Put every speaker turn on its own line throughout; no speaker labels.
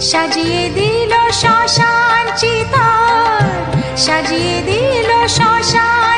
সাজিয়ে দিল শ্মশান চিতার সাজিয়ে দিল শ্মশান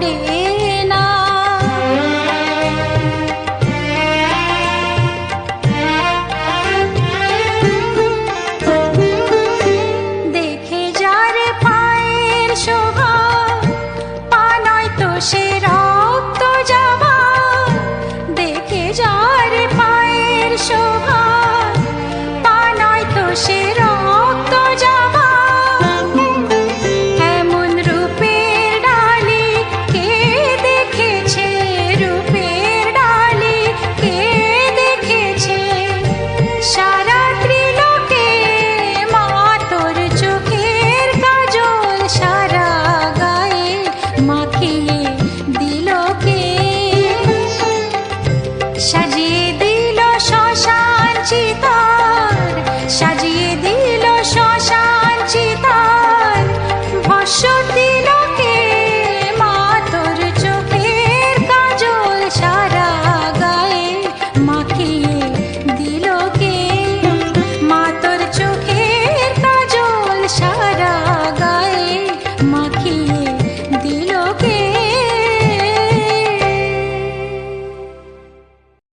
পড়ে না দেখে যার পায়ের শোভা পানয় তো সে